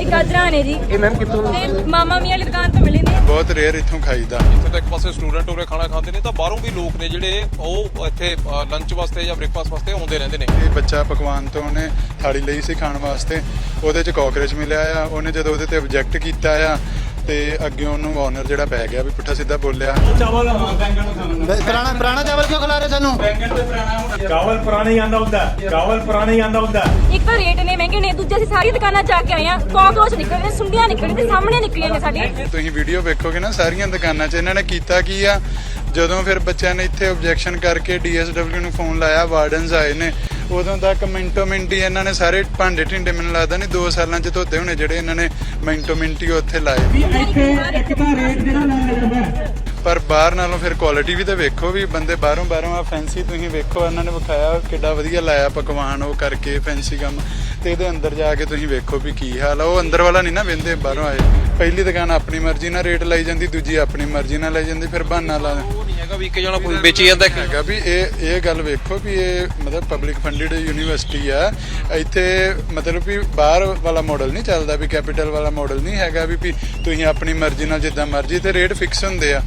ਇਹ ਗਾਜਰਾਂ ਨੇ ਜੀ। ਇਹ ਮੈਮ ਕਿੱਥੋਂ? ਤੇ ਮਾਮਾ ਮੀਆਂ ਵਾਲੀ ਦੁਕਾਨ ਤੋਂ ਮਿਲੇ ਨੇ। ਬਹੁਤ ਰੇਅਰ ਇੱਥੋਂ ਖਾਈਦਾ ਇੱਥੇ ਤਾਂ ਇੱਕ ਪਾਸੇ ਸਟੂਡੈਂਟ ਉਰੇ ਖਾਣਾ ਖਾਂਦੇ ਨੇ ਤਾਂ ਬਾਹਰੋਂ ਵੀ ਲੋਕ ਨੇ ਜਿਹੜੇ ਉਹ ਇੱਥੇ ਲੰਚ ਵਾਸਤੇ ਜਾਂ ਬ੍ਰੇਕਫਾਸਟ ਵਾਸਤੇ ਆਉਂਦੇ ਰਹਿੰਦੇ ਨੇ। ਇਹ ਬੱਚਾ ਪਕਵਾਨ ਤੋਂ ਉਹਨੇ ਥਾਲੀ ਲਈ ਸੀ ਖਾਣ ਵਾਸਤੇ। ਉਹਦੇ ਚ ਕਾਕਰੋਚ ਮਿਲਿਆ ਆ। ਉਹਨੇ ਜਦੋਂ ਉਹਦੇ ਤੇ ਆਬਜੈਕਟ ਕੀਤਾ ਆ ਤੇ ਅੱਗੇ ਉਹਨੂੰ ਓਨਰ ਜਿਹੜਾ ਪੈ ਗਿਆ ਵੀ ਪੁੱਠਾ ਸਿੱਧਾ ਬੋਲਿਆ। ਪੁਰਾਣਾ ਪੁਰਾਣਾ ਚਾਵਲ ਕਿਉਂ ਖਿਲਾ ਰਹੇ ਸਾਨੂੰ? ਚਾਵਲ ਪੁਰਾਣਾ ਹੀ ਆਂਦਾ ਹੁੰਦਾ। ਚਾਵਲ ਪੁਰਾਣਾ ਹੀ ਆਂਦਾ ਹੁੰਦਾ। ਇੱਕ ਤਾਂ ਰੇਟ ਨੇ ਮਹਿੰਗੇ ਨੇ ਦੂਜੇ ਅਸੀਂ ਸਾਰੀ ਦੁਕਾਨਾਂ ਜਾ ਕੇ ਆਏ ਆ ਕਾਕਰੋਚ ਨਿਕਲੇ ਨੇ ਸੁੰਡੀਆਂ ਨਿਕਲੇ ਤੇ ਸਾਹਮਣੇ ਨਿਕਲੇ ਨੇ ਸਾਡੇ ਤੁਸੀਂ ਵੀਡੀਓ ਵੇਖੋਗੇ ਨਾ ਸਾਰੀਆਂ ਦੁਕਾਨਾਂ 'ਚ ਇਹਨਾਂ ਨੇ ਕੀਤਾ ਕੀ ਆ? ਜਦੋਂ ਫਿਰ ਬੱਚਿਆਂ ਨੇ ਇੱਥੇ ਆਬਜੈਕਸ਼ਨ ਕਰਕੇ ਡੀਐਸਡਬਲਯੂ ਨੂੰ ਫੋਨ ਲਾਇਆ ਵਾਰਡਨਸ ਆਏ ਨੇ ਉਦੋਂ ਤੱਕ ਮਿੰਟੋ ਮਿੰਟ ਹੀ ਇਹਨਾਂ ਨੇ ਸਾਰੇ ਭਾਂਡੇ ਢਿੰਡੇ ਮੈਨੂੰ ਲੱਗਦਾ ਨਹੀਂ 2 ਸਾਲਾਂ 'ਚ ਧੋਤੇ ਹੋਣੇ ਜਿਹੜੇ ਇਹਨਾਂ ਨੇ ਮਿੰਟੋ ਮਿੰਟ ਉੱਥੇ ਲਾਏ। ਪਰ ਬਾਹਰ ਨਾਲੋਂ ਫਿਰ ਕੁਆਲਿਟੀ ਵੀ ਤਾਂ ਵੇਖੋ ਵੀ ਬੰਦੇ ਬਾਹਰੋਂ ਬਾਹਰੋਂ ਆ ਫੈਂਸੀ ਤੁਸੀਂ ਵੇਖੋ ਇਹਨਾਂ ਨੇ ਵਿਖਾਇਆ ਕਿੱਡਾ ਵਧੀਆ ਲਾਇਆ ਪਕਵਾਨ ਉਹ ਕਰਕੇ ਫੈਂਸੀ ਕੰਮ। ਤੇ ਇਹਦੇ ਅੰਦਰ ਜਾ ਕੇ ਤੁਸੀਂ ਵੇਖੋ ਵੀ ਕੀ ਹਾਲ ਆ। ਉਹ ਅੰਦਰ ਵਾਲਾ ਨਹੀਂ ਨਾ ਵੇਂਦੇ ਬਾਹਰੋਂ ਆਏ। ਪਹਿਲੀ ਦੁਕਾਨ ਆਪਣੀ ਮਰਜ਼ੀ ਨਾਲ ਰੇਟ ਲਾਈ ਜਾਂਦੀ ਦੂਜੀ ਆਪਣੀ ਮਰਜ਼ੀ ਨਾਲ ਲਾਈ ਜਾਂਦੀ ਫਿਰ ਬਹਾਨਾ ਲਾ ਹੈਗਾ ਵੀ ਇੱਕ ਜਣਾ ਕੋਈ ਵੇਚੀ ਜਾਂਦਾ ਹੈਗਾ ਵੀ ਇਹ ਇਹ ਗੱਲ ਵੇਖੋ ਵੀ ਇਹ ਮਤਲਬ ਪਬਲਿਕ ਫੰਡਡ ਯੂਨੀਵਰਸਿਟੀ ਆ। ਇੱਥੇ ਮਤਲਬ ਵੀ ਬਾਹਰ ਵਾਲਾ ਮਾਡਲ ਨਹੀਂ ਚੱਲਦਾ ਵੀ ਕੈਪੀਟਲ ਵਾਲਾ ਮਾਡਲ ਨਹੀਂ ਹੈਗਾ ਵੀ ਵੀ ਤੁਸੀਂ ਆਪਣੀ ਮਰਜ਼ੀ ਨਾਲ ਜਿੱਦਾਂ ਮਰਜ਼ੀ ਤੇ ਰੇਟ ਫਿਕਸ ਹੁੰਦੇ ਆ।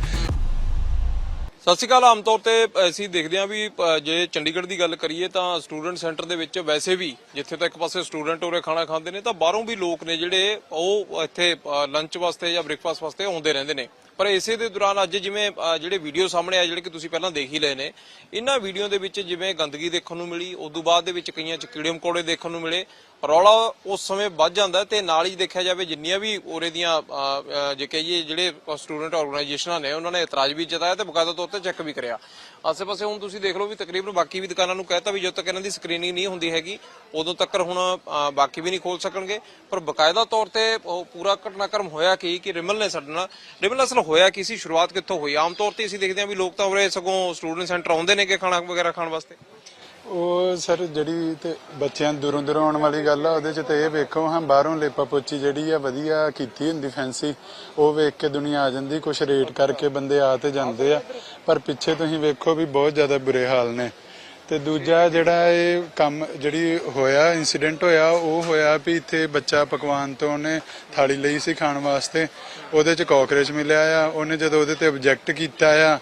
ਸਤਿ ਸ਼੍ਰੀ ਅਕਾਲ ਆਮ ਤੌਰ ਤੇ ਅਸੀਂ ਦੇਖਦੇ ਹਾਂ ਵੀ ਜੇ ਚੰਡੀਗੜ੍ਹ ਦੀ ਗੱਲ ਕਰੀਏ ਤਾਂ ਸਟੂਡੈਂਟ ਸੈਂਟਰ ਦੇ ਵਿੱਚ ਵੈਸੇ ਵੀ ਜਿੱਥੇ ਤਾਂ ਇੱਕ ਪਾਸੇ ਸਟੂਡੈਂਟ ਉਰੇ ਖਾਣਾ ਖਾਂਦੇ ਨੇ ਤਾਂ ਬਾਹਰੋਂ ਵੀ ਲੋਕ ਨੇ ਜਿਹੜੇ ਉਹ ਇੱਥੇ ਲੰਚ ਵਾਸਤੇ ਜਾਂ ਬ੍ਰੇਕਫਾਸਟ ਵਾਸਤੇ ਆਉਂਦੇ ਰਹਿੰਦੇ ਨੇ। ਪਰ ਇਸੇ ਦੇ ਦੌਰਾਨ ਅੱਜ ਜਿਵੇਂ ਅ, ਜਿਹੜੇ ਵੀਡੀਓ ਸਾਹਮਣੇ ਆ ਜਿਹੜੇ ਕਿ ਤੁਸੀਂ ਪਹਿਲਾਂ ਦੇਖ ਹੀ ਲਏ ਨੇ ਇਹਨਾਂ ਵੀਡੀਓ ਦੇ ਵਿੱਚ ਜਿਵੇਂ ਗੰਦਗੀ ਦੇਖਣ ਨੂੰ ਮਿਲੀ ਉਸ ਤੋਂ ਬਾਅਦ ਦੇ ਵਿੱਚ ਕਈਆਂ ਚ ਕੀੜੇ ਮਕੌੜੇ ਦੇਖਣ ਨੂੰ ਮਿਲੇ ਰੌਲਾ ਉਸ ਸਮੇਂ ਵੱਧ ਜਾਂਦਾ ਹੈ ਤੇ ਨਾਲ ਹੀ ਦੇਖਿਆ ਜਾਵੇ ਜਿੰਨੀਆਂ ਵੀ ਉਰੇ ਦੀਆਂ ਜੇ ਕਹੀਏ ਜਿਹੜੇ ਸਟੂਡੈਂਟ ਆਰਗੇਨਾਈਜੇਸ਼ਨਾਂ ਨੇ, ਉਹਨਾਂ ਨੇ ਇਤਰਾਜ਼ ਵੀ ਜਤਾਇਆ ਤੇ ਬਕਾਇਦਾ ਤੌਰ ਤੇ ਚੈੱਕ ਵੀ ਕਰਿਆ। ਆਸੇ-ਪਾਸੇ ਹੁਣ ਤੁਸੀਂ ਦੇਖ ਲਓ ਵੀ ਤਕਰੀਬਨ ਬਾਕੀ ਵੀ ਦੁਕਾਨਾਂ ਨੂੰ ਕਹਿਤਾ ਵੀ ਜਦੋਂ ਤੱਕ ਇਹਨਾਂ ਦੀ ਸਕਰੀਨਿੰਗ ਨਹੀਂ ਹੁੰਦੀ ਹੈਗੀ, ਉਦੋਂ ਤੱਕ ਹੁਣ ਬਾਕੀ ਵੀ ਨਹੀਂ ਖੋਲ ਸਕਣਗੇ। ਪਰ ਬਕਾਇਦਾ ਤੌਰ ਤੇ ਉਹ ਪੂਰਾ ਘਟਨਾਕ੍ਰਮ ਹੋਇਆ ਕੀ, ਕਿ ਰਿਮਲ ਨੇ ਸਾਡੇ ਨਾਲ, ਰਿਮਲ ਅਸਲ ਹੋਇਆ ਕੀ ਸੀ, ਸ਼ੁਰੂਆਤ ਕਿੱਥੋਂ ਹੋਈ? ਆਮ ਤੌਰ ਤੇ ਅਸੀਂ ਦੇਖਦੇ ਹਾਂ ਵੀ ਲੋਕ ਤਾਂ ਉਰੇ ਸਗੋਂ ਸਟੂਡੈਂਟ ਸੈਂਟਰ ਆਉਂਦੇ ਨੇ ਕਿ ਖਾਣਾ ਵਗੈਰਾ ਖਾਣ ਵਾਸਤੇ। ਉਹ ਸਰ ਜਿਹੜੀ ਤੇ ਬੱਚਿਆਂ ਦੂਰੋਂ ਦੂਰੋਂ ਆਉਣ ਵਾਲੀ ਗੱਲ ਆ, ਉਹਦੇ ਚ ਤੇ ਇਹ ਵੇਖੋ, ਹਾਂ, ਬਾਹਰੋਂ ਲੇਪਾ ਪੋਚੀ ਜਿਹੜੀ ਆ, ਵਧੀਆ ਕੀਤੀ ਹੁੰਦੀ ਫੈਂਸੀ ਉਹ ਵੇਖ ਕੇ ਦੁਨੀਆ ਆ ਜਾਂਦੀ, ਕੁਛ ਰੇਟ ਕਰਕੇ ਬੰਦੇ ਆ ਤੇ ਜਾਂਦੇ ਆ। ਪਰ ਪਿੱਛੇ ਤੁਸੀਂ ਵੇਖੋ ਵੀ ਬਹੁਤ ਜ਼ਿਆਦਾ ਬੁਰੇ ਹਾਲ ਨੇ। ਤੇ ਦੂਜਾ ਜਿਹੜਾ ਇਹ ਕੰਮ ਜਿਹੜੀ ਹੋਇਆ ਇਨਸੀਡੈਂਟ ਹੋਇਆ, ਉਹ ਹੋਇਆ ਵੀ ਇੱਥੇ ਬੱਚਾ ਪਕਵਾਨ ਤੋਂ ਉਹਨੇ ਥਾਲੀ ਲਈ ਸੀ ਖਾਣ ਵਾਸਤੇ, ਉਹਦੇ ਚ ਕਾਕਰੋਚ ਮਿਲਿਆ ਆ, ਉਹਨੇ ਜਦੋਂ ਉਹਦੇ ਤੇ ਆਬਜੈਕਟ ਕੀਤਾ ਆ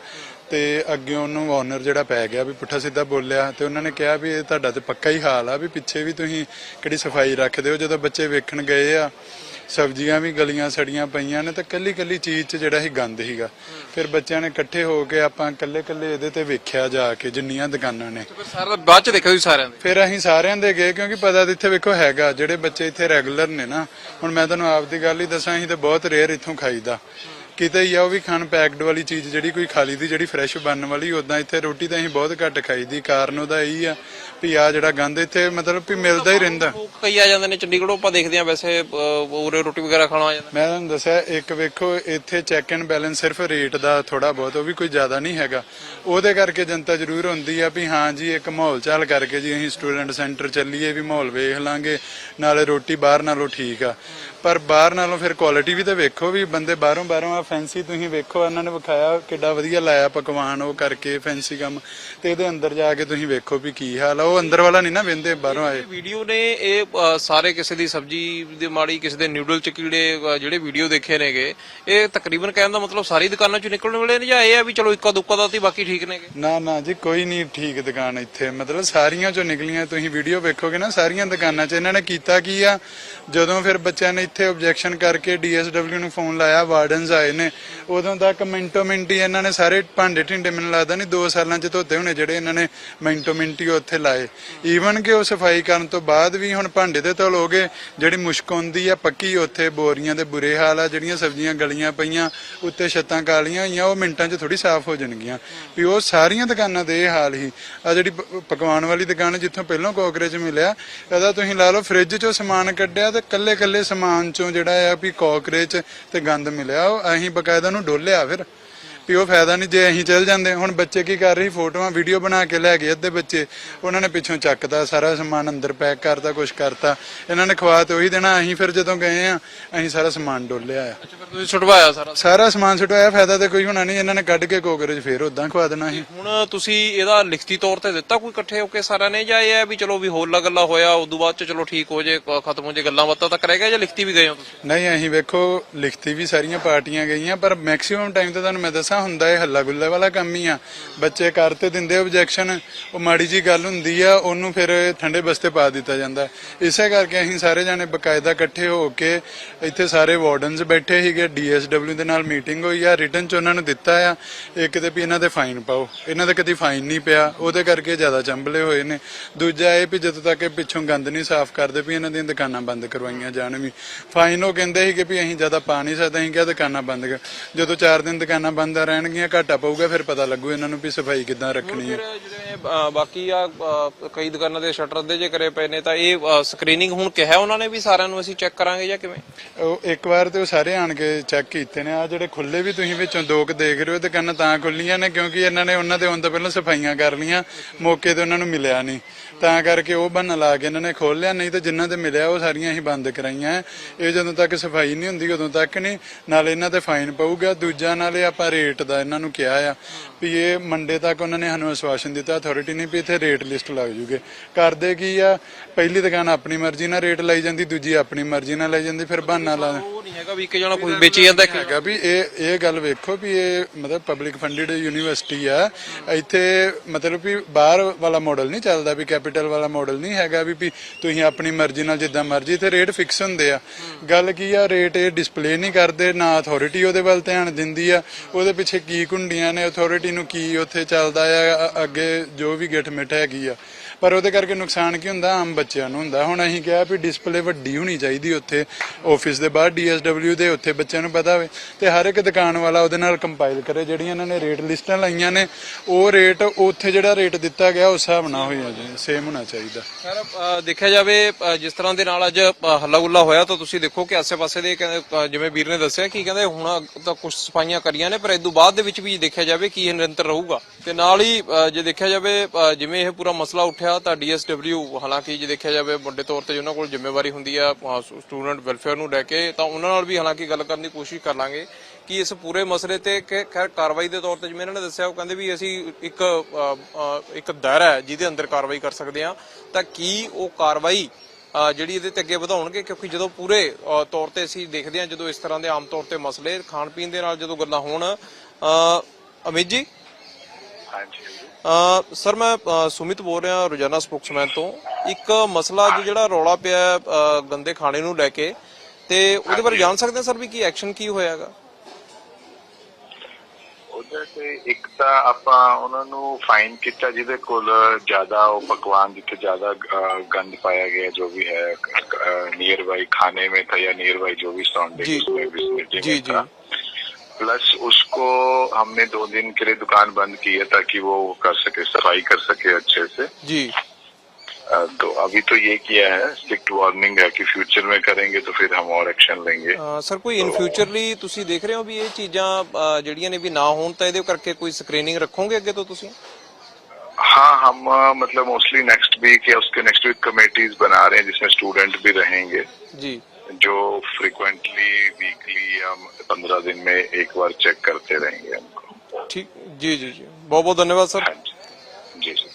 ਤੇ ਅੱਗੇ ਉਹਨੂੰ ਓਨਰ ਜਿਹੜਾ ਪੈ ਗਿਆ ਵੀ ਪੁੱਠਾ ਸਿੱਧਾ ਬੋਲਿਆ ਤੇ ਉਹਨਾਂ ਨੇ ਕਿਹਾ ਵੀ ਇਹ ਤੁਹਾਡਾ ਤੇ ਪੱਕਾ ਹੀ ਹਾਲ ਆ ਵੀ ਪਿੱਛੇ ਵੀ ਤੁਸੀਂ ਕਿਹੜੀ ਸਫ਼ਾਈ ਰੱਖਦੇ ਹੋ? ਜਦੋਂ ਬੱਚੇ ਵੇਖਣ ਗਏ ਆ ਸਬਜ਼ੀਆਂ ਵੀ ਗਲੀਆਂ ਸੜੀਆਂ ਪਈਆਂ ਨੇ ਤਾਂ ਕੱਲੀ ਕੱਲੀ ਚੀਜ਼ 'ਚ ਜਿਹੜਾ ਹੀ ਗੰਦ ਸੀਗਾ। ਫਿਰ ਬੱਚਿਆਂ ਨੇ ਇਕੱਠੇ ਹੋ ਕੇ ਆਪਾਂ ਕੱਲੇ ਕੱਲੇ ਇਹਦੇ ਤੇ ਵੇਖਿਆ ਜਾ ਕੇ ਜਿੰਨੀਆਂ ਦੁਕਾਨਾਂ ਨੇ। ਫਿਰ ਸਾਰਾ ਬਾਅਦ ਚ ਦੇਖਿਆ ਤੁਸੀਂ ਸਾਰਿਆਂ ਦੇ? ਫਿਰ ਅਸੀਂ ਸਾਰਿਆਂ ਦੇ ਗਏ ਕਿਉਂਕਿ ਪਤਾ ਤਾਂ ਇੱਥੇ ਵੇਖੋ ਹੈਗਾ ਜਿਹੜੇ ਬੱਚੇ ਇੱਥੇ ਰੈਗੂਲਰ ਨੇ ਨਾ। ਹੁਣ ਮੈਂ ਤੁਹਾਨੂੰ ਆਪ ਦੀ ਗੱਲ ਹੀ ਦੱਸਾਂ ਅਸੀਂ ਤੇ ਬਹੁਤ ਰੇਅਰ ਇੱਥੋਂ ਖਾਈਦਾ। ਕਿਤੇ ਹੀ ਆ ਉਹ ਵੀ ਖਾਣ ਪੈਕਡ ਵਾਲੀ ਚੀਜ਼ ਜਿਹੜੀ ਕੋਈ ਖਾਲੀ ਦੀ ਜਿਹੜੀ ਫਰੈਸ਼ ਬਣਨ ਵਾਲੀ ਉਦਾਂ ਇੱਥੇ ਰੋਟੀ ਤਾਂ ਅਸੀਂ ਬਹੁਤ ਘੱਟ ਖਾਈਦੀ ਕਾਰਨ ਉਹਦਾ ਇਹੀ ਆ ਵੀ ਆ ਜਿਹੜਾ ਗੰਦ ਇੱਥੇ ਮਤਲਬ ਵੀ ਮਿਲਦਾ ਹੀ ਰਹਿੰਦਾ। ਕਈ ਆ ਜਾਂਦੇ ਨੇ ਚੰਡੀਗੜ੍ਹੋਂ ਆਪਾਂ ਦੇਖਦੇ ਆ ਵੈਸੇ ਉਰੇ ਰੋਟੀ ਵਗੈਰਾ ਖਾਣਾ ਆ ਜਾਂਦਾ ਮੈਂ ਤੁਹਾਨੂੰ ਦੱਸਿਆ ਇੱਕ ਵੇਖੋ ਇੱਥੇ ਚੈੱਕ ਐਂਡ ਬੈਲੈਂਸ ਸਿਰਫ ਰੇਟ ਦਾ ਥੋੜਾ ਬਹੁਤ ਉਹ ਵੀ ਕੋਈ ਜ਼ਿਆਦਾ ਨਹੀਂ ਹੈਗਾ। ਉਹਦੇ ਕਰਕੇ ਜਨਤਾ ਜ਼ਰੂਰ ਹੁੰਦੀ ਆ ਵੀ ਹਾਂ ਜੀ ਇੱਕ ਮਾਹੌਲ ਚਾਲ ਕਰਕੇ ਜੀ ਅਸੀਂ ਸਟੂਡੈਂਟ ਸੈਂਟਰ ਚੱਲੀਏ ਵੀ ਮਾਹੌਲ ਵੇਖ ਲਾਂਗੇ ਨਾਲੇ ਰੋਟੀ ਬਾਹਰ ਨਾਲੋਂ ਠੀਕ ਆ। ਪਰ ਬਾਹਰ ਨਾਲੋਂ ਫਿਰ ਕੁਆਲਿਟੀ ਵੀ ਤਾਂ ਵੇਖੋ ਵੀ ਬੰਦੇ ਬਾਹਰੋਂ ਬਾਹਰੋਂ ਆ ਫੈਂਸੀ ਤੁਸੀਂ ਵੇਖੋ ਇਹਨਾਂ ਨੇ ਵਿਖਾਇਆ ਕਿੱਡਾ ਵਧੀਆ ਲਾਇਆ ਪਕਵਾਨ ਉਹ ਕਰਕੇ ਫੈਂਸੀ ਕੰਮ। ਤੇ ਇਹਦੇ ਅੰਦਰ ਜਾ ਕੇ ਤੁਸੀਂ ਵੇਖੋ ਵੀ ਕੀ ਹਾਲ ਆ। ਉਹ ਅੰਦਰ ਵਾਲਾ ਨਹੀਂ ਨਾ ਵੇਂਦੇ ਬਾਹਰੋਂ ਆਏ। ਵੀਡੀਓ ਨੇ ਇਹ ਸਾਰੇ ਕਿਸੇ ਦੀ ਸਬਜੀ ਦੇ ਮਾੜੀ ਕਿਸੇ ਦੇ ਨਿਊਡਲ ਚ ਕੀੜੇ ਜਿਹੜੇ ਵੀਡੀਓ ਦੇਖੇ ਨੇਗੇ ਇਹ ਤਕਰੀਬਨ ਕਹਿਣ ਦਾ ਮਤਲਬ ਸਾਰੀ ਦੁਕਾਨਾਂ ਚੋਂ ਨਿਕਲਣ ਵਾਲੇ ਨੇ ਜਾਂ ਇਹ ਆ ਵੀ ਚਲੋ ਇੱਕਾ ਦੁੱਕਾ ਦਾ ਤੇ ਬਾਕੀ ਠੀਕ ਨੇਗੇ? ਨਾ ਨਾ ਜੀ ਕੋਈ ਨਹੀਂ ਠੀਕ ਦੁਕਾਨ ਇੱਥੇ। ਮਤਲਬ ਸਾਰੀਆਂ ਚੋਂ ਨਿਕਲੀਆਂ ਤੁਸੀਂ ਵੀਡੀਓ ਵੇਖੋਗੇ ਨਾ ਸਾਰੀਆਂ ਦੁਕਾਨਾਂ 'ਚ। ਇਹਨਾਂ ਨੇ ਕੀਤਾ ਕੀ ਆ? ਜਦੋਂ ਫਿਰ ਬੱਚਿਆਂ ਨੇ ਇੱਥੇ ਆਬਜੈਕਸ਼ਨ ਕਰਕੇ ਡੀਐਸਡਬਲਯੂ ਨੂੰ ਫੋਨ ਲਾਇਆ ਵਾਰਡਨਸ ਆਏ ਨੇ। ਉਦੋਂ ਤੱਕ ਮਿੰਟੋ ਮਿੰਟੀ ਇਹਨਾਂ ਨੇ ਸਾਰੇ ਭਾਂਡੇ ਢਿੰਡੇ ਮੈਨੂੰ ਲੱਗਦਾ ਨਹੀਂ 2 ਸਾਲਾਂ 'ਚ ਧੋਤੇ ਹੋਣੇ ਜਿਹੜੇ ਇਹਨਾਂ ਨੇ ਮਿੰਟੋ ਮਿੰਟ ਉੱਥੇ ਲਾਏ। ਈਵਨ ਕਿ ਉਹ ਸਫ਼ਾਈ ਕਰਨ ਤੋਂ ਬਾਅਦ ਵੀ ਹੁਣ ਭਾਂਡੇ ਤੇ ਧੋਲੋਗੇ ਜਿਹੜੀ ਮੁਸ਼ਕ ਆਉਂਦੀ ਆ ਪੱਕੀ ਉੱਥੇ ਬੋਰੀਆਂ ਦੇ ਬੁਰੇ ਹਾਲ ਆ, ਜਿਹੜੀਆਂ ਸਬਜ਼ੀਆਂ ਗਲੀਆਂ ਪਈਆਂ, ਉੱਤੇ ਛੱਤਾਂ ਕਾਲੀਆਂ ਹੋਈਆਂ, ਉਹ ਮਿੰਟਾਂ 'ਚ ਥੋੜੀ ਸਾਫ਼ ਹੋ ਜਾਣਗੀਆਂ। ਵੀ ਉਹ ਸਾਰੀਆਂ ਦੁਕਾਨਾਂ ਦੇ ਇਹ ਹਾਲ ਹੀ। ਆ ਜਿਹੜੀ ਪ- ਪਕਵਾਨ ਵਾਲੀ ਦੁਕਾਨ ਜਿੱਥੋਂ ਪਹਿਲਾਂ ਕਾਕਰੋਚ ਮਿਲਿਆ, ਇਹਦਾ ਤੁਸੀਂ ਲਾ ਲਓ ਫ੍ਰਿਜ 'ਚੋਂ ਸਮਾਨ ਕੱਢਿਆ ਤੇ ਕੱਲੇ ਕੱਲੇ ਸਮਾਨ 'ਚੋਂ ਜਿਹੜਾ ਆ ਵੀ ਕਾਕਰੋਚ ਤੇ ਗੰਦ ਮਿਲਿਆ। ਉਹ ਅਸੀਂ ਬਕਾਇਦਾ ਨੂੰ ਡੋਲਿਆ ਫਿਰ। ਵੀ ਉਹ ਫਾਇਦਾ ਨਹੀਂ ਜੇ ਅਸੀਂ ਚੱਲ ਜਾਂਦੇ। ਹੁਣ ਬੱਚੇ ਕੀ ਕਰ ਰਹੀ? ਫੋਟੋਆਂ ਵੀਡੀਓ ਬਣਾ ਕੇ ਲੈ ਗਏ ਅੱਧੇ ਬੱਚੇ। ਉਹਨਾਂ ਨੇ ਪਿੱਛੋਂ ਚੱਕਦਾ ਸਾਰਾ ਸਮਾਨ ਅੰਦਰ ਪੈਕ ਕਰਤਾ ਕੁਝ ਕਰਤਾ। ਇਹਨਾਂ ਨੇ ਖਵਾ ਤੇ ਉਹੀ ਦੇਣਾ। ਅਸੀਂ ਫਿਰ ਜਦੋਂ ਗਏ ਆ ਅਸੀਂ ਸਾਰਾ ਸਮਾਨ ਡੋਲਿਆ ਆ। ਅੱਛਾ ਫਿਰ ਤੁਸੀਂ ਛੁਡਵਾਇਆ ਸਾਰਾ ਸਾਰਾ ਸਮਾਨ ਸੁਟਾਇਆ ਫਾਇਦਾ ਤੇ ਕੋਈ ਹੋਣਾ ਨਹੀਂ। ਇਹਨਾਂ ਨੇ ਕੱਢ ਕੇ ਕੋਕਰੇਜ ਫੇਰ ਉਦਾਂ ਖਵਾ ਦੇਣਾ ਸੀ। ਹੁਣ ਤੁਸੀਂ ਇਹਦਾ ਲਿਖਤੀ ਤੌਰ ਤੇ ਦਿੱਤਾ ਕੋਈ ਇਕੱਠੇ ਹੋ ਕੇ ਸਾਰਿਆਂ ਨੇ ਜਾਂ ਇਹ ਹੈ ਵੀ ਚਲੋ ਵੀ ਹੋਲਾ ਗੱਲਾਂ ਹੋਇਆ ਉਦੋਂ ਬਾਅਦ ਚ ਚਲੋ ਠੀਕ ਹੋ ਜੇ ਖਤਮ ਹੋ ਜੇ ਗੱਲਾਂ ਬਾਤਾਂ ਤੱਕ ਰਹਿ ਗਿਆ ਜਾਂ ਲਿਖਤੀ ਵੀ ਗਏ ਹੋ ਤੁਸੀਂ? ਨਹੀਂ ਅਸੀਂ ਵੇਖੋ ਲਿਖਤੀ ਵੀ ਸਾਰੀਆਂ ਪਾਰਟੀਆਂ ਗਈਆਂ ਪਰ ਮੈਕਸਿਮਮ ਟਾਈਮ ਤੇ ਤੁਹਾਨੂੰ ਮੈਂ ਦੱਸਾਂ ਹੁੰਦਾ ਇਹ ਹੱਲਾ ਗੁੱਲੇ ਵਾਲਾ ਕੰਮ ਹੀ ਆ। ਬੱਚੇ ਕਰ ਤੇ ਦਿੰਦੇ ਓਬਜੈਕਸ਼ਨ ਉਹ ਮਾੜੀ ਜੀ ਗੱਲ ਹੁੰਦੀ ਆ, ਉਹਨੂੰ ਫਿਰ ਠੰਡੇ ਬਸਤੇ ਪਾ ਦਿੱਤਾ ਜਾਂਦਾ। ਇਸੇ ਕਰਕੇ ਅਸੀਂ ਸਾਰੇ ਜਾਣੇ ਬਕਾਇਦਾ ਇਕੱਠੇ ਹੋ ਕੇ ਇੱਥੇ ਸਾਰੇ ਵਾਰਡਨਸ ਬੈਠੇ ਸੀਗੇ ਡੀਐਸਡਬਲਿਊ ਦੇ ਨਾਲ ਮੀਟਿੰਗ ਹੋਈ ਆ ਰਿਟਰਨ ਚ ਉਹਨਾਂ ਨੂੰ ਦਿੱਤਾ ਆ। ਇੱਕ ਤੇ ਵੀ ਇਹਨਾਂ ਦੇ ਫਾਈਨ ਪਾਓ। ਇਹਨਾਂ ਦਾ ਕਦੀ ਫਾਈਨ ਨਹੀਂ ਪਿਆ। ਉਹਦੇ ਕਰਕੇ ਜ਼ਿਆਦਾ ਚੰਬਲੇ ਹੋਏ ਨੇ। ਦੂਜਾ ਇਹ ਵੀ ਜਦੋਂ ਤੱਕ ਇਹ ਪਿੱਛੋਂ ਗੰਦ ਨਹੀਂ ਸਾਫ਼ ਕਰਦੇ ਵੀ ਇਹਨਾਂ ਦੀਆਂ ਦੁਕਾਨਾਂ ਬੰਦ ਕਰਵਾਈਆਂ ਜਾਣ ਵੀ। ਫਾਈਨ ਉਹ ਕਹਿੰਦੇ ਸੀਗੇ ਵੀ ਅਸੀਂ ਜ਼ਿਆਦਾ ਪਾ ਨਹੀਂ ਸਕਦੇ, ਅਸੀਂ ਕਿਹਾ ਦੁਕਾਨਾਂ ਬੰਦ ਕਰ। ਜਦੋਂ 4 ਦਿਨ ਦੁਕਾਨਾਂ ਬੰਦ ਰਹਿਣਗੀਆਂ ਘਾਟਾ ਪਊਗਾ ਫਿਰ ਪਤਾ ਲੱਗੂ ਇਹਨਾਂ ਨੂੰ ਵੀ ਸਫ਼ਾਈ ਕਿੱਦਾਂ ਰੱਖਣੀ ਹੈ। ਅ, ਬਾਕੀ ਆ ਅ, ਕਈ ਦੁਕਾਨਾਂ ਦੇ ਸ਼ਟਰ ਅੱਧੇ ਜੇ ਕਰੇ ਪਏ ਨੇ ਤਾਂ ਇਹ ਸਕਰੀਨਿੰਗ ਹੁਣ ਕਿਹਾ ਉਹਨਾਂ ਨੇ ਵੀ ਸਾਰਿਆਂ ਨੂੰ ਅਸੀਂ ਚੈੱਕ ਕਰਾਂਗੇ ਜਾਂ ਕਿਵੇਂ? ਉਹ ਇੱਕ ਵਾਰ ਤੇ ਉਹ ਸਾਰੇ ਆਣ ਕੇ ਚੈੱਕ ਕੀਤੇ ਨੇ ਆ ਜਿਹੜੇ ਖੁੱਲੇ ਵੀ ਤੁਸੀਂ ਵਿੱਚੋਂ ਦੋ ਕੁ ਦੇਖ ਰਹੇ ਹੋ ਦੁਕਾਨਾਂ ਤਾਂ ਖੁੱਲੀਆਂ ਨੇ ਕਿਉਂਕਿ ਇਹਨਾਂ ਨੇ ਉਹਨਾਂ ਦੇ ਆਉਣ ਤੋਂ ਪਹਿਲਾਂ ਸਫਾਈਆਂ ਕਰ ਲੀਆਂ ਮੌਕੇ ਤੇ ਉਹਨਾਂ ਨੂੰ ਮਿਲਿਆ ਨਹੀਂ। ਤਾਂ ਕਰਕੇ ਉਹ ਬਹਾਨਾ ਲਾ ਕੇ ਇਹਨਾਂ ਨੇ ਖੋਲ ਲਿਆ ਨਹੀਂ ਤਾਂ ਜਿਨ੍ਹਾਂ ਤੇ ਮਿਲਿਆ ਉਹ ਸਾਰੀਆਂ ਹੀ ਬੰਦ ਕਰਾਈਆਂ। ਇਹ ਜਦੋਂ ਤੱਕ ਸਫ਼ਾਈ ਨਹੀਂ ਹੁੰਦੀ ਉਦੋਂ ਤੱਕ ਨਹੀਂ ਨਾਲੇ ਇਹਨਾਂ ਤੇ ਫਾਈਨ ਪਊਗਾ ਦੂਜਾ ਨਾਲੇ ਆਪਾਂ ਰੇਟ ਦਾ ਇਹਨਾਂ ਨੂੰ ਕਿਹਾ ਆ ਵੀ ਇਹ ਮੰਡੇ ਤੱਕ ਉਹਨਾਂ ਨੇ ਸਾਨੂੰ ਆਸ਼ਵਾਸਨ ਦਿੱਤਾ ਅਥਾਰਟੀ ਨੇ ਵੀ ਇੱਥੇ ਰੇਟ ਲਿਸਟ ਲੱਗ ਜੂਗੇ। ਕਰਦੇ ਕੀ ਆ? ਪਹਿਲੀ ਦੁਕਾਨ ਆਪਣੀ ਮਰਜ਼ੀ ਨਾਲ ਰੇਟ ਲਾਈ ਜਾਂਦੀ ਦੂਜੀ ਆਪਣੀ ਮਰਜ਼ੀ ਨਾਲ ਲਾਈ ਜਾਂਦੀ ਫਿਰ ਬਹਾਨਾ ਲਾ ਉਹ ਨਹੀਂ ਹੈਗਾ ਵੀ ਇੱਕ ਜਣਾ ਕੋਈ ਵੇਚੀ ਜਾਂਦਾ ਇੱਕ ਹੈਗਾ ਵੀ ਇਹ ਇਹ ਗੱਲ ਵੇਖੋ ਵੀ ਇਹ ਮਤਲਬ ਪਬਲਿਕ ਫੰਡਡ ਯੂਨੀਵਰਸਿਟੀ ਆ। ਇੱਥੇ ਮਤਲਬ ਵੀ ਬਾਹਰ ਵਾਲਾ ਮਾਡਲ ਨਹੀਂ ਚੱਲਦਾ ਵੀ ਕੈਪੀਟਲ ਵਾਲਾ ਮਾਡਲ ਨਹੀਂ ਹੈਗਾ ਵੀ ਵੀ ਤੁਸੀਂ ਆਪਣੀ ਮਰਜ਼ੀ ਨਾਲ ਜਿੱਦਾਂ ਮਰਜ਼ੀ ਤੇ ਰੇਟ ਫਿਕਸ ਹੁੰਦੇ ਆ। ਗੱਲ ਕੀ ਆ? ਰੇਟ ਇਹ ਡਿਸਪਲੇ ਨਹੀਂ ਕਰਦੇ ਨਾ ਅਥਾਰਟੀ ਉਹਦੇ ਵੱਲ ਧਿਆਨ ਦਿੰਦੀ ਆ। ਉਹਦੇ ਪਿੱਛੇ ਕੀ ਕੁੰਡੀਆਂ ਨੇ ਅਥਾਰਟੀ ਨੂੰ ਕੀ ਉੱਥੇ ਚੱਲਦਾ ਆ, ਅੱਗੇ ਜੋ ਵੀ ਗਿੱਠ ਮਿੱਠ ਹੈਗੀ ਆ। ਪਰ ਉਹਦੇ ਕਰਕੇ ਨੁਕਸਾਨ ਕੀ ਹੁੰਦਾ? ਆਮ ਬੱਚਿਆਂ ਨੂੰ ਹੁੰਦਾ। ਹੁਣ ਅਸੀਂ ਕਿਹਾ ਵੀ ਡਿਸਪਲੇ ਵੱਡੀ ਹੋਣੀ ਚਾਹੀਦੀ ਉੱਥੇ ਆਫਿਸ ਦੇ ਬਾਹਰ ਡੀਐਸਡਬਲਿਊ ਦੇ, ਉੱਥੇ ਬੱਚਿਆਂ ਨੂੰ ਪਤਾ ਹੋਵੇ। ਤੇ ਹਰ ਇੱਕ ਦੁਕਾਨ ਵਾਲਾ ਉਹਦੇ ਨਾਲ ਕੰਪਾਈਲ ਕਰੇ। ਜਿਹੜੀਆਂ ਇਹਨਾਂ ਨੇ ਰੇਟ ਲਿਸਟਾਂ ਲਾਈਆਂ ਨੇ, ਉਹ ਰੇਟ ਉੱਥੇ ਜਿਹੜਾ ਰੇਟ ਦਿੱਤਾ ਗਿਆ, ਉਸ ਹਿਸਾਬ ਨਾਲ ਹੋਇਆ ਜੀ। ਸੇਮ ਹੋਣਾ ਚਾਹੀਦਾ। ਖੈਰ ਦੇਖਿਆ ਜਾਵੇ ਜਿਸ ਤਰ੍ਹਾਂ ਦੇ ਨਾਲ ਅੱਜ ਹੱਲਾ ਗੁੱਲਾ ਹੋਇਆ, ਤਾਂ ਤੁਸੀਂ ਦੇਖੋ ਕਿ ਆਸੇ-ਪਾਸੇ ਦੇ ਜਿਵੇਂ ਵੀਰ ਨੇ ਦੱਸਿਆ ਕਿ ਕਹਿੰਦੇ ਹੁਣ ਤਾਂ ਕੁਝ ਸਫਾਈਆਂ ਕਰੀਆਂ ਨੇ, ਪਰ ਇਦੋਂ ਬਾਅਦ ਦੇ ਵਿੱਚ ਵੀ ਦੇਖਿਆ ਜਾਵੇ ਕੀ ਨਿਰੰਤਰ ਰਹੂਗਾ। ਤੇ ਨਾਲ ਹੀ ਜੇ ਦੇਖਿਆ ਜਾਵੇ ਜਿਵੇਂ ਇਹ ਪੂਰਾ ਮਸਲਾ ਉੱਠਿਆ ਤਾਂ ਡੀਐਸਡਬਲਿਊ ਹਾਲਾਂਕਿ ਜੇ ਦੇਖਿਆ ਜਾਵੇ ਵੱਡੇ ਤੌਰ ਤੇ ਉਹਨਾਂ ਕੋਲ ਜ਼ਿੰਮੇਵਾਰੀ ਹੁੰਦੀ ਆ ਸਟੂਡੈਂਟ ਵੈਲਫੇਅਰ ਨੂੰ ਲੈ ਕੇ ਤਾਂ ਉਹਨਾਂ ਨਾਲ ਵੀ ਹਾਲਾਂਕਿ ਗੱਲ ਕਰਨ ਦੀ ਕੋਸ਼ਿਸ਼ ਕਰ ਲਾਂਗੇ ਕਿ ਇਸ ਪੂਰੇ ਮਸਲੇ ਤੇ ਕਿ ਖੈਰ ਕਾਰਵਾਈ ਦੇ ਤੌਰ ਤੇ ਜਿਵੇਂ ਇਹਨਾਂ ਨੇ ਦੱਸਿਆ ਉਹ ਕਹਿੰਦੇ ਵੀ ਅਸੀਂ ਇੱਕ ਅ, ਇੱਕ ਦਾਇਰਾ ਹੈ ਜਿਹਦੇ ਅੰਦਰ ਕਾਰਵਾਈ ਕਰ ਸਕਦੇ ਹਾਂ ਤਾਂ ਕੀ ਉਹ ਕਾਰਵਾਈ ਜਿਹੜੀ ਇਹਦੇ ਤੇ ਅੱਗੇ ਵਧਾਉਣਗੇ? ਕਿਉਂਕਿ ਜਦੋਂ ਪੂਰੇ ਤੌਰ ਤੇ ਅਸੀਂ ਦੇਖਦੇ ਹਾਂ ਜਦੋਂ ਇਸ ਤਰ੍ਹਾਂ ਦੇ ਆਮ ਤੌਰ ਤੇ ਮਸਲੇ ਖਾਣ ਪੀਣ ਦੇ ਨਾਲ ਜਦੋਂ ਗੱਲਾਂ ਹੋਣ ਅਮਿਤ ਜੀ? ਸਰ ਮੈਂ ਸੁਮਿਤ ਬੋਲ ਰਿਹਾ ਰੋਜ਼ਾਨਾ ਸਪੋਕਸਮੈਨ ਤੋਂ। ਇੱਕ ਮਸਲਾ ਅੱਜ ਜਿਹੜਾ ਰੌਲਾ ਪਿਆ ਗੰਦੇ ਖਾਣੇ ਨੂੰ ਲੈ ਕੇ। ਤੇ ਉਹਦੇ ਬਾਰੇ ਜਾਣ ਸਕਦੇ ਹਾਂ ਸਰ ਵੀ ਕੀ ਐਕਸ਼ਨ ਕੀ ਹੋਇਆਗਾ ਉਹਦੇ ਤੇ ਇੱਕ ਤਾਂ ਆਪਾਂ ਕੀਤਾ ਜਿਹਦੇ ਕੋਲ ਪਕਵਾਨ ਜਿੱਥੇ ਗੰਦ ਪਾਇਆ ਗਿਆ ਜੋ ਵੀ ਹੈ ਨੀਅਰ ਬਾਈ ਖਾਣੇ था प्लस उसको हमने दो दिन के लिए दुकान बंद की है ताकि वो कर सके सफाई कर सके अच्छे से ਜੀ अह, तो अभी तो ये किया है स्ट्रिक्ट वार्निंग है कि फ्यूचर में करेंगे तो फिर हम और एक्शन लेंगे ਅ, ਸਰ ਕੋਈ ਇਨ ਫਿਊਚਰਲੀ ਤੁਸੀਂ ਦੇਖ ਰਹੇ ਹੋ ਵੀ ਇਹ ਚੀਜ਼ਾਂ ਅ, ਜਿਹੜੀਆਂ ਨੇ ਵੀ ਨਾ ਹੋਣ ਤਾਂ ਇਹਦੇ ਕਰਕੇ ਕੋਈ ਸਕਰੀਨਿੰਗ ਰੱਖੋਗੇ ਅੱਗੇ ਤੋਂ ਤੁਸੀਂ हाँ हम अ, मतलब मोस्टली नेक्स्ट वीक या उसके नेक्स्ट वीक कमेटीज बना रहे हैं जिसमें स्टूडेंट भी रहेंगे ਜੀ जो फ्रिक्वेंटली वीकली या पंद्रह दिन में एक ਬਹੁਤ ਬਹੁਤ ਧੰਨਵਾਦ ਸਰ।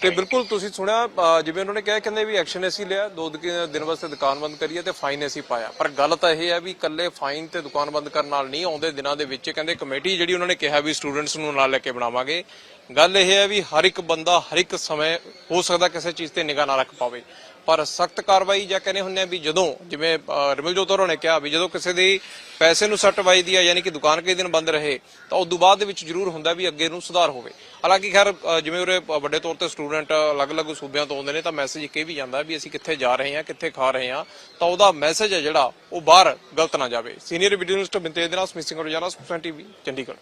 ਤੇ ਬਿਲਕੁਲ ਤੁਸੀਂ ਸੁਣਿਆ ਜਿਵੇਂ ਉਹਨਾਂ ਨੇ ਕਿਹਾ ਕਹਿੰਦੇ ਵੀ ਐਕਸ਼ਨ ਅਸੀਂ ਲਿਆ ਦੋ ਦਿਨ ਵਾਸਤੇ ਦੁਕਾਨ ਬੰਦ ਕਰੀਏ ਤੇ ਫਾਈਨ ਅਸੀਂ ਪਾਇਆ। ਪਰ ਗੱਲ ਤਾਂ ਇਹ ਹੈ ਵੀ ਇਕੱਲੇ ਫਾਈਨ ਤੇ ਦੁਕਾਨ ਬੰਦ ਕਰਨ ਨਾਲ ਨਹੀਂ ਆਉਂਦੇ ਦਿਨਾਂ ਦੇ ਵਿੱਚ ਕਹਿੰਦੇ ਕਮੇਟੀ ਜਿਹੜੀ ਉਹਨਾਂ ਨੇ ਕਿਹਾ ਵੀ ਸਟੂਡੈਂਟਸ ਨੂੰ ਨਾਲ ਲੈ ਕੇ ਬਣਾਵਾਂਗੇ। ਗੱਲ ਇਹ ਹੈ ਵੀ ਹਰ ਇੱਕ ਬੰਦਾ ਹਰ ਇੱਕ ਸਮੇਂ ਹੋ ਸਕਦਾ ਕਿਸੇ ਚੀਜ਼ ਤੇ ਨਿਗਾਹ ਨਾ ਰੱਖ ਪਾਵੇ। ਪਰ ਸਖਤ ਕਾਰਵਾਈ ਜਾਂ ਕਹਿੰਦੇ ਹੁੰਦੇ ਆ ਵੀ ਜਦੋਂ, ਜਿਵੇਂ ਰਮਿਲਜੋਤ ਹੋਰਾਂ ਨੇ ਕਿਹਾ ਵੀ ਜਦੋਂ ਕਿਸੇ ਦੀ ਪੈਸੇ ਨੂੰ ਸੱਟ ਵੱਜਦੀ ਆ, ਯਾਨੀ ਕਿ ਦੁਕਾਨ ਕਈ ਦਿਨ ਬੰਦ ਰਹੇ, ਤਾਂ ਉਸ ਤੋਂ ਬਾਅਦ ਦੇ ਵਿੱਚ ਜ਼ਰੂਰ ਹੁੰਦਾ ਵੀ ਅੱਗੇ ਨੂੰ ਸੁਧਾਰ ਹੋਵੇ। ਹਾਲਾਂਕਿ ਖੈਰ ਜਿਵੇਂ ਉਰੇ ਵੱਡੇ ਤੌਰ ਤੇ ਸਟੂਡੈਂਟ ਅਲੱਗ-ਅਲੱਗ ਸੂਬਿਆਂ ਤੋਂ ਆਉਂਦੇ ਨੇ, ਤਾਂ ਮੈਸੇਜ ਇੱਕ ਇਹ ਵੀ ਜਾਂਦਾ ਵੀ ਅਸੀਂ ਕਿੱਥੇ ਜਾ ਰਹੇ ਹਾਂ, ਕਿੱਥੇ ਖਾ ਰਹੇ ਹਾਂ, ਤਾਂ ਉਹਦਾ ਮੈਸੇਜ ਹੈ ਜਿਹੜਾ, ਉਹ ਬਾਹਰ ਗਲਤ ਨਾ ਜਾਵੇ। ਸੀਨੀਅਰ ਵੀਡੀਓ ਜਰਨਲਿਸਟ ਬਿੰਤੇ ਦੇ ਨਾਲ ਸਮਿਸਿੰਗ ਰੋਜ਼ਾਨਾ ਸਪੋਕਸਨ ਟੀਵੀ, ਚੰਡੀਗੜ੍ਹ।